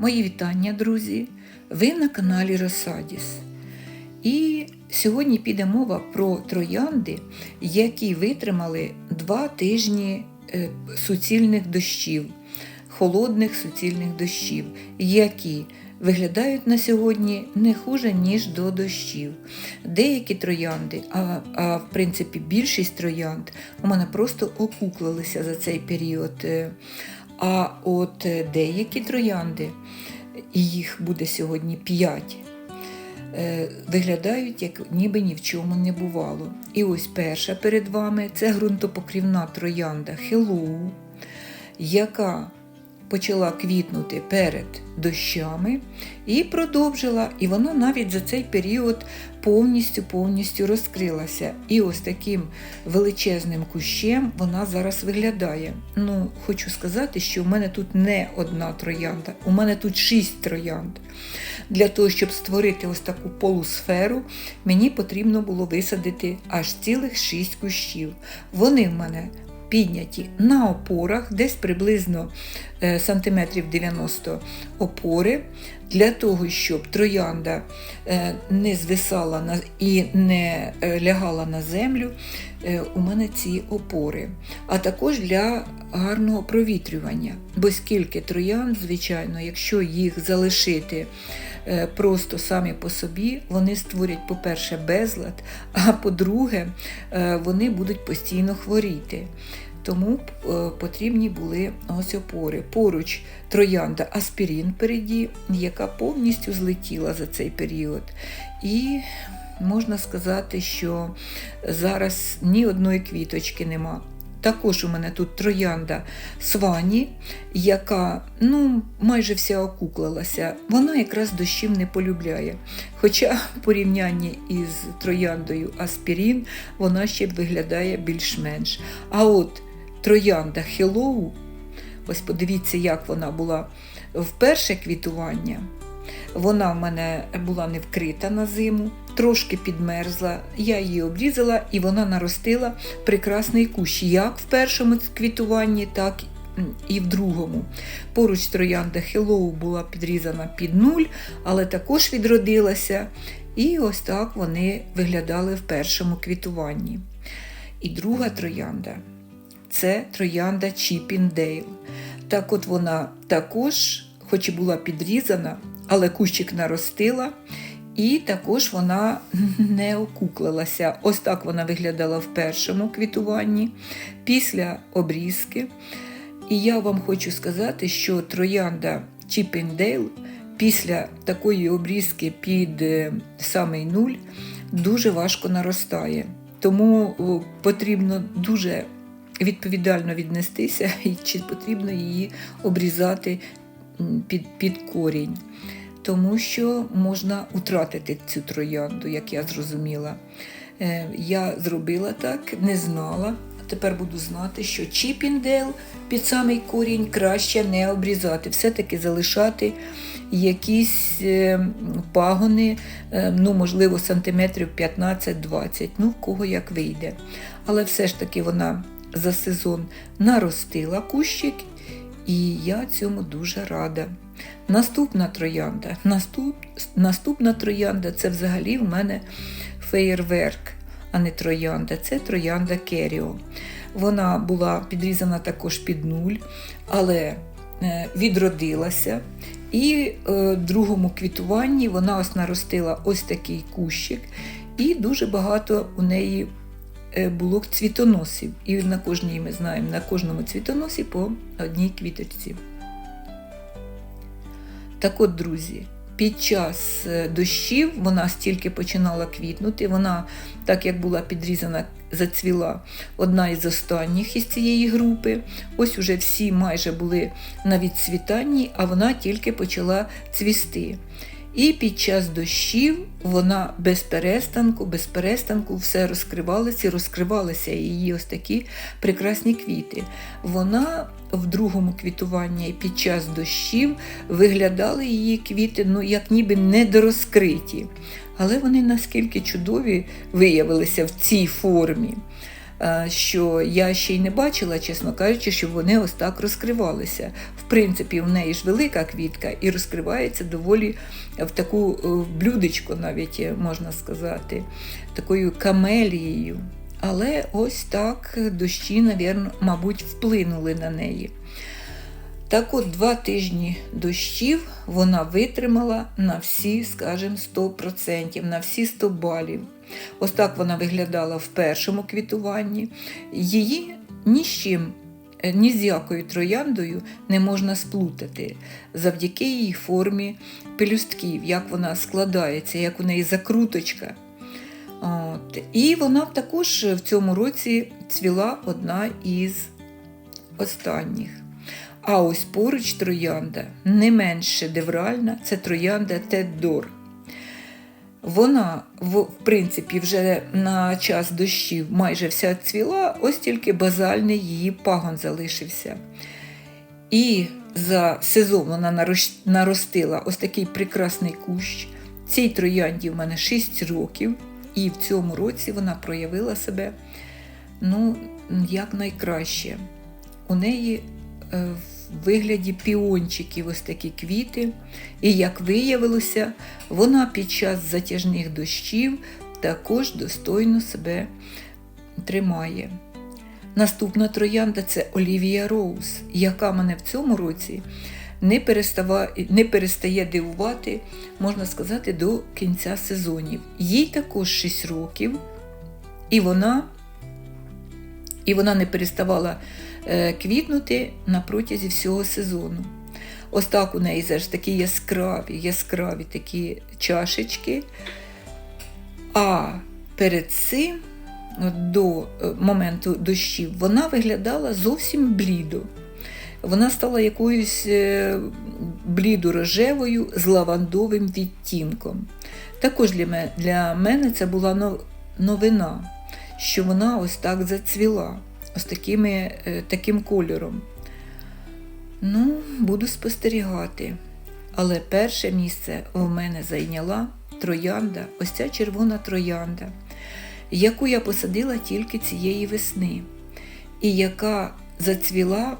Мої вітання, друзі! Ви на каналі Росадіс. І сьогодні піде мова про троянди, які витримали два тижні е, суцільних дощів, холодних суцільних дощів, які виглядають на сьогодні не хуже, ніж до дощів. Деякі троянди, а, а в принципі більшість троянд у мене просто окуклилися за цей період. Е, А от е, деякі троянди, і їх буде сьогодні 5, виглядають, як ніби ні в чому не бувало. І ось перша перед вами це ґрунтопокрівна троянда Hello, яка почала квітнути перед дощами і продовжила, і вона навіть за цей період повністю повністю розкрилася. І ось таким величезним кущем вона зараз виглядає. Ну, хочу сказати, що в мене тут не одна троянда, у мене тут шість троянд. Для того, щоб створити ось таку полусферу, мені потрібно було висадити аж цілих шість кущів. Вони в мене підняті на опорах, десь приблизно е, сантиметрів 90 опори, для того, щоб троянда е, не звисала і не е, лягала на землю. У мене ці опори, а також для гарного провітрювання. Бо скільки троянд, звичайно, якщо їх залишити просто самі по собі, вони створять, по-перше, безлад, а по-друге, вони будуть постійно хворіти. Тому потрібні були ось опори. Поруч троянда аспірін переді, яка повністю злетіла за цей період. І можна сказати, що зараз ні одної квіточки нема. Також у мене тут троянда свані, яка ну, майже вся окуклилася. Вона якраз дощів не полюбляє. Хоча в порівнянні із трояндою аспірін вона ще виглядає більш-менш. А от троянда Hello, ось подивіться, як вона була в перше квітування. Вона в мене була не вкрита на зиму, трошки підмерзла. Я її обрізала і вона наростила прекрасний кущ, як в першому квітуванні, так і в другому. Поруч троянда Hello була підрізана під нуль, але також відродилася. І ось так вони виглядали в першому квітуванні. І друга троянда це троянда Чіпіндейл. Так от вона також, хоч і була підрізана, але кущик наростила, і також вона не окуклилася. Ось так вона виглядала в першому квітуванні після обрізки. І я вам хочу сказати, що троянда Чіпіндейл після такої обрізки під е, самий нуль дуже важко наростає. Тому потрібно дуже відповідально віднестися, і чи потрібно її обрізати під, під корінь. Тому що можна втратити цю троянду, як я зрозуміла. Е, я зробила так, не знала. Тепер буду знати, що чіпіндел під самий корінь краще не обрізати, все-таки залишати якісь е, пагони, е, ну, можливо, сантиметрів 15-20, ну, в кого як вийде. Але все ж таки вона за сезон наростила кущик, і я цьому дуже рада. Наступна троянда. Наступ, Наступна троянда це взагалі в мене феєрверк, а не троянда. Це троянда Керіо. Вона була підрізана також під нуль, але е, відродилася. І в е, другому квітуванні вона ось наростила ось такий кущик, і дуже багато у неї було цвітоносів. І на кожній ми знаємо, на кожному цвітоносі по одній квіточці. Так от, друзі, під час е, дощів вона стільки починала квітнути, вона, так як була підрізана, зацвіла одна із останніх із цієї групи. Ось уже всі майже були на відцвітанні, а вона тільки почала цвісти. І під час дощів вона без перестанку, без перестанку все розкривалося і розкривалися її ось такі прекрасні квіти. Вона в другому квітуванні під час дощів виглядали її квіти, ну, як ніби недорозкриті. Але вони наскільки чудові виявилися в цій формі. Е, що я ще й не бачила, чесно кажучи, щоб вони ось так розкривалися. В принципі, в неї ж велика квітка і розкривається доволі в таку блюдечку, блюдечко, навіть е, можна сказати, такою камелією. Але ось так дощі, мабуть, вплинули на неї. Так от два тижні дощів вона витримала на всі, скажімо, 100%, на всі 100 балів. Ось так вона виглядала в першому квітуванні. Її ні з чим, е, ні з якою трояндою не можна сплутати завдяки її формі пелюстків, як вона складається, як у неї закруточка. От. І вона також в цьому році цвіла одна із останніх. А ось поруч троянда не менш шедевральна це троянда Теддор. Вона, в, в принципі, вже на час дощів майже вся цвіла, ось тільки базальний її пагон залишився. І за сезон вона наростила ось такий прекрасний кущ. Цій троянді в мене 6 років, і в цьому році вона проявила себе ну, як найкраще. У неї е, вигляді піончиків ось такі квіти. І, як виявилося, вона під час затяжних дощів також достойно себе тримає. Наступна троянда це Олівія Роуз, яка мене в цьому році не перестає, не перестає дивувати, можна сказати, до кінця сезонів. Їй також 6 років, і вона, і вона не переставала квітнути на протязі всього сезону. Ось так у неї завжди такі яскраві, яскраві такі чашечки. А перед цим, до е, моменту дощів, вона виглядала зовсім блідо. Вона стала якоюсь е, блідо-рожевою з лавандовим відтінком. Також для мене це була новина, що вона ось так зацвіла ось такими, е, таким кольором. Ну, буду спостерігати. Але перше місце в мене зайняла троянда, ось ця червона троянда, яку я посадила тільки цієї весни, і яка зацвіла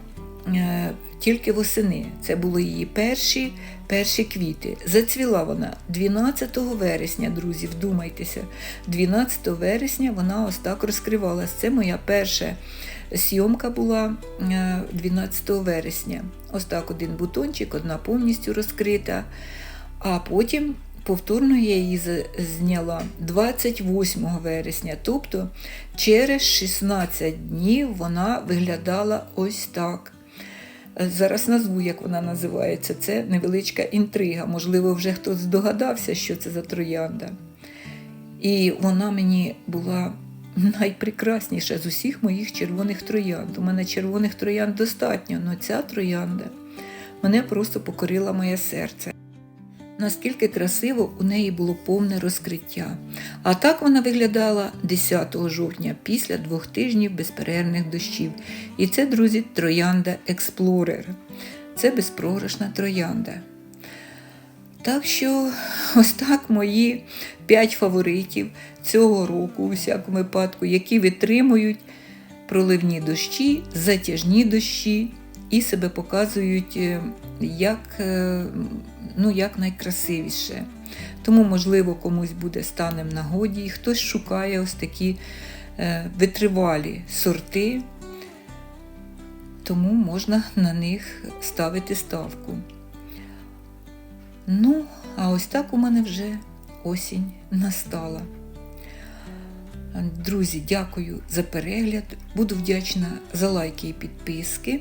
е, тільки восени. Це були її перші перші квіти. Зацвіла вона 12 вересня, друзі, вдумайтеся. 12 вересня вона ось так розкривалась. Це моя перша Сйомка була 12 е, вересня. Ось так один бутончик, одна повністю розкрита. А потім повторно я її зняла 28 вересня. Тобто через 16 днів вона виглядала ось так. Зараз назву, як вона називається. Це невеличка інтрига. Можливо, вже хтось здогадався, що це за троянда. І вона мені була найпрекрасніша з усіх моїх червоних троянд. У мене червоних троянд достатньо, але ця троянда мене просто покорила моє серце. Наскільки красиво у неї було повне розкриття. А так вона виглядала 10 жовтня після двох тижнів безперервних дощів. І це, друзі, троянда Експлорер. Це безпрограшна троянда. Так що, ось так мої п'ять фаворитів цього року, у всякому випадку, які витримують проливні дощі, затяжні дощі і себе показують е, як, е, ну, як найкрасивіше. Тому, можливо, комусь буде станем нагоді, і хтось шукає ось такі е, витривалі сорти, тому можна на них ставити ставку. Ну, а ось так у мене вже осінь настала. Друзі, дякую за перегляд. Буду вдячна за лайки і підписки.